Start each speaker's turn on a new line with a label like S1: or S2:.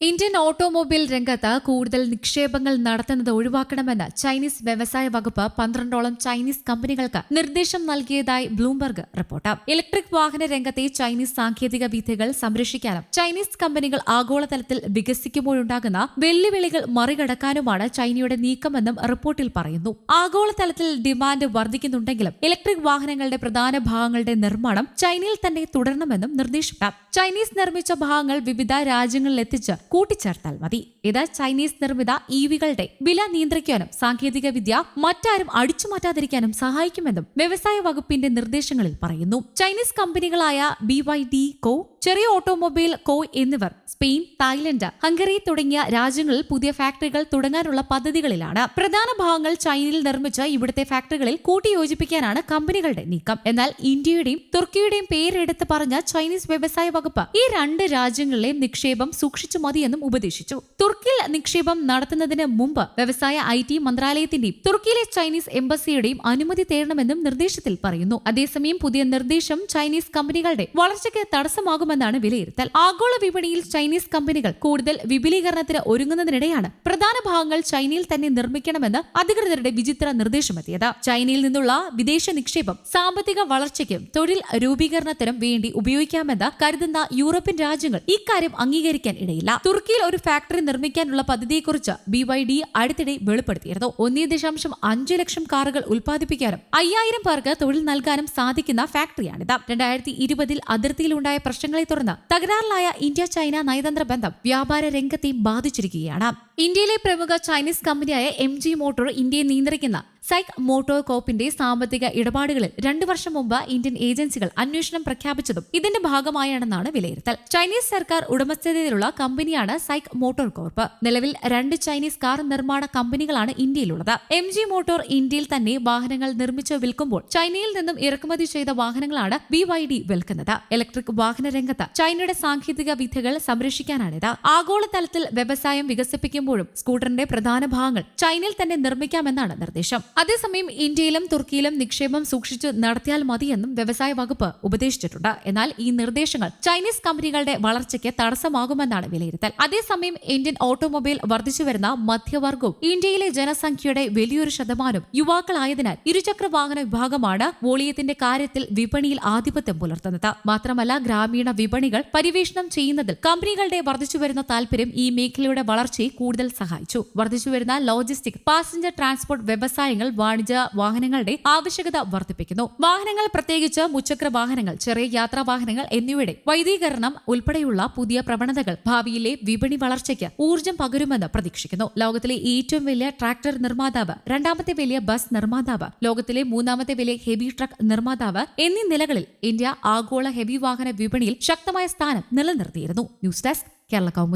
S1: Indian automobile രംഗത്ത് കൂടുതൽ നിക്ഷേപങ്ങൾ നടത്തുന്നത് ഒഴിവാക്കണമെന്ന് ചൈനീസ് വ്യവസായ വകുപ്പ് പന്ത്രണ്ടോളം ചൈനീസ് കമ്പനികൾക്ക് നിർദ്ദേശം നൽകിയതായി ബ്ലൂംബർഗ് റിപ്പോർട്ട്. ഇലക്ട്രിക് വാഹന രംഗത്തെ ചൈനീസ് സാങ്കേതിക വിദ്യകൾ സംരക്ഷിക്കാനും ചൈനീസ് കമ്പനികൾ ആഗോളതലത്തിൽ വികസിക്കുമ്പോഴുണ്ടാകുന്ന വെല്ലുവിളികൾ മറികടക്കാനുമാണ് ചൈനയുടെ നീക്കമെന്നും റിപ്പോർട്ടിൽ പറയുന്നു. ആഗോളതലത്തിൽ ഡിമാൻഡ് വർദ്ധിക്കുന്നുണ്ടെങ്കിലും ഇലക്ട്രിക് വാഹനങ്ങളുടെ പ്രധാന ഭാഗങ്ങളുടെ നിർമ്മാണം ചൈനയിൽ തന്നെ തുടരണമെന്നും നിർദ്ദേശിക്കാം. ചൈനീസ് നിർമ്മിച്ച ഭാഗങ്ങൾ വിവിധ രാജ്യങ്ങളിൽ എത്തിച്ച് കൂട്ടിച്ചേർത്താൽ മതി. ഇത് ചൈനീസ് നിർമ്മിത ഇവികളുടെ വില നിയന്ത്രിക്കാനും സാങ്കേതിക വിദ്യ മറ്റാരും അടിച്ചുമാറ്റാതിരിക്കാനും സഹായിക്കുമെന്നും വ്യവസായ വകുപ്പിന്റെ നിർദ്ദേശങ്ങളിൽ പറയുന്നു. ചൈനീസ് കമ്പനികളായ ബി വൈ ഡി കോ ചെറിയ ഓട്ടോമൊബൈൽ കോ എന്നിവർ സ്പെയിൻ തായ്ലൻഡ് ഹംഗറി തുടങ്ങിയ രാജ്യങ്ങളിൽ പുതിയ ഫാക്ടറികൾ തുടങ്ങാനുള്ള പദ്ധതികളിലാണ്. പ്രധാന ഭാഗങ്ങൾ ചൈനയിൽ നിർമ്മിച്ച ഇവിടുത്തെ ഫാക്ടറികളിൽ കൂട്ടിയോജിപ്പിക്കാനാണ് കമ്പനികളുടെ നീക്കം. എന്നാൽ ഇന്ത്യയുടെയും തുർക്കിയുടെയും പേരെടുത്ത് പറഞ്ഞ ചൈനീസ് വ്യവസായ വകുപ്പ് ഈ രണ്ട് രാജ്യങ്ങളിലെയും നിക്ഷേപം സൂക്ഷിച്ചു മതിയെന്നും ഉപദേശിച്ചു. തുർക്കിയിൽ നിക്ഷേപം നടത്തുന്നതിന് മുമ്പ് വ്യവസായ ഐ ടി മന്ത്രാലയത്തിന്റെയും തുർക്കിയിലെ ചൈനീസ് എംബസിയുടെയും അനുമതി തേടണമെന്നും നിർദ്ദേശത്തിൽ പറയുന്നു. അതേസമയം പുതിയ നിർദ്ദേശം ചൈനീസ് കമ്പനികളുടെ വളർച്ചയ്ക്ക് തടസ്സമാകുമെന്നാണ് വിലയിരുത്തൽ. ആഗോള വിപണിയിൽ ചൈനീസ് കമ്പനികൾ കൂടുതൽ വിപുലീകരണത്തിന് ഒരുങ്ങുന്നതിനിടെയാണ് പ്രധാന ഭാഗങ്ങൾ ചൈനയിൽ തന്നെ നിർമ്മിക്കണമെന്ന് അധികൃതരുടെ വിചിത്ര നിർദ്ദേശമെത്തിയത്. ചൈനയിൽ നിന്നുള്ള വിദേശ നിക്ഷേപം സാമ്പത്തിക വളർച്ചയ്ക്കും തൊഴിൽ രൂപീകരണത്തിനും വേണ്ടി ഉപയോഗിക്കാമെന്ന് കരുതുന്ന യൂറോപ്യൻ രാജ്യങ്ങൾ ഇക്കാര്യം അംഗീകരിക്കാൻ ഇടയില്ല. തുർക്കിയിൽ ഒരു ഫാക്ടറി നിർമ്മിക്കാനുള്ള പദ്ധതിയെക്കുറിച്ച് ബി വൈ ഡി അടുത്തിടെ വെളിപ്പെടുത്തിയിരുന്നു. ഒന്നേ ദശാംശം അഞ്ച് ലക്ഷം കാറുകൾ ഉൽപ്പാദിപ്പിക്കാനും അയ്യായിരം പേർക്ക് തൊഴിൽ നൽകാനും സാധിക്കുന്ന ഫാക്ടറിയാണിത്. രണ്ടായിരത്തി ഇരുപതിൽ അതിർത്തിയിലുണ്ടായ പ്രശ്നങ്ങളെ തുടർന്ന് തകരാറിലായ ഇന്ത്യ ചൈന നയതന്ത്ര ബന്ധം വ്യാപാര രംഗത്തെയും ബാധിച്ചിരിക്കുകയാണ്. ഇന്ത്യയിലെ പ്രമുഖ ചൈനീസ് കമ്പനിയായ എം ജി മോട്ടോർ ഇന്ത്യയെ നിയന്ത്രിക്കുന്ന സൈക് മോട്ടോർ കോപ്പിന്റെ സാമ്പത്തിക ഇടപാടുകളിൽ രണ്ടു വർഷം മുമ്പ് ഇന്ത്യൻ ഏജൻസികൾ അന്വേഷണം പ്രഖ്യാപിച്ചതും ഇതിന്റെ ഭാഗമായാണെന്നാണ് വിലയിരുത്തൽ. ചൈനീസ് സർക്കാർ ഉടമസ്ഥതയിലുള്ള കമ്പനിയാണ് സൈക് മോട്ടോർ കോർപ്പ്. നിലവിൽ രണ്ട് ചൈനീസ് കാർ നിർമ്മാണ കമ്പനികളാണ് ഇന്ത്യയിലുള്ളത്. എം ജി മോട്ടോർ ഇന്ത്യയിൽ തന്നെ വാഹനങ്ങൾ നിർമ്മിച്ച് വിൽക്കുമ്പോൾ ചൈനയിൽ നിന്നും ഇറക്കുമതി ചെയ്ത വാഹനങ്ങളാണ് ബി വൈ ഡി വിൽക്കുന്നത്. ഇലക്ട്രിക് വാഹന രംഗത്ത് ചൈനയുടെ സാങ്കേതിക വിദ്യകൾ സംരക്ഷിക്കാനാണിത്. ആഗോളതലത്തിൽ വ്യവസായം വികസിപ്പിക്കുമ്പോഴും സ്കൂട്ടറിന്റെ പ്രധാന ഭാഗങ്ങൾ ചൈനയിൽ തന്നെ നിർമ്മിക്കാമെന്നാണ് നിർദ്ദേശം. അതേസമയം ഇന്ത്യയിലും തുർക്കിയിലും നിക്ഷേപം സൂക്ഷിച്ചു നടത്തിയാൽ മതിയെന്നും വ്യവസായ വകുപ്പ് ഉപദേശിച്ചിട്ടുണ്ട്. എന്നാൽ ഈ നിർദ്ദേശങ്ങൾ ചൈനീസ് കമ്പനികളുടെ വളർച്ചയ്ക്ക് തടസ്സമാകുമെന്നാണ് വിലയിരുത്തൽ. അതേസമയം ഇന്ത്യൻ ഓട്ടോമൊബൈൽ വർദ്ധിച്ചുവരുന്ന മധ്യവർഗവും ഇന്ത്യയിലെ ജനസംഖ്യയുടെ വലിയൊരു ശതമാനം യുവാക്കളായതിനാൽ ഇരുചക്ര വാഹന വിഭാഗമാണ് വോളിയത്തിന്റെ കാര്യത്തിൽ വിപണിയിൽ ആധിപത്യം പുലർത്തുന്നത്. മാത്രമല്ല ഗ്രാമീണ വിപണികൾ പരിവേഷണം ചെയ്യുന്നതിൽ കമ്പനികളുടെ വർദ്ധിച്ചുവരുന്ന താൽപര്യം ഈ മേഖലയുടെ വളർച്ചയെ കൂടുതൽ സഹായിച്ചു. വർദ്ധിച്ചുവരുന്ന ലോജിസ്റ്റിക് പാസഞ്ചർ ട്രാൻസ്പോർട്ട് വ്യവസായങ്ങൾ വാണിജ്യ വാഹനങ്ങളുടെ ആവശ്യകത വർദ്ധിപ്പിക്കുന്നു. വാഹനങ്ങൾ പ്രത്യേകിച്ച് മുച്ചക്ര വാഹനങ്ങൾ ചെറിയ യാത്രാ വാഹനങ്ങൾ എന്നിവയുടെ വൈദീകരണം ഉൾപ്പെടെയുള്ള പുതിയ പ്രവണതകൾ ഭാവിയിലെ വിപണി വളർച്ചയ്ക്ക് ഊർജം പകരുമെന്ന് പ്രതീക്ഷിക്കുന്നു. ലോകത്തിലെ ഏറ്റവും വലിയ ട്രാക്ടർ നിർമ്മാതാവ് രണ്ടാമത്തെ വലിയ ബസ് നിർമ്മാതാവ് ലോകത്തിലെ മൂന്നാമത്തെ വലിയ ഹെവി ട്രക്ക് നിർമ്മാതാവ് എന്നീ നിലകളിൽ ഇന്ത്യ ആഗോള ഹെവി വാഹന വിപണിയിൽ ശക്തമായ സ്ഥാനം നിലനിർത്തിയിരുന്നു. News desk Kerala Kaumudi.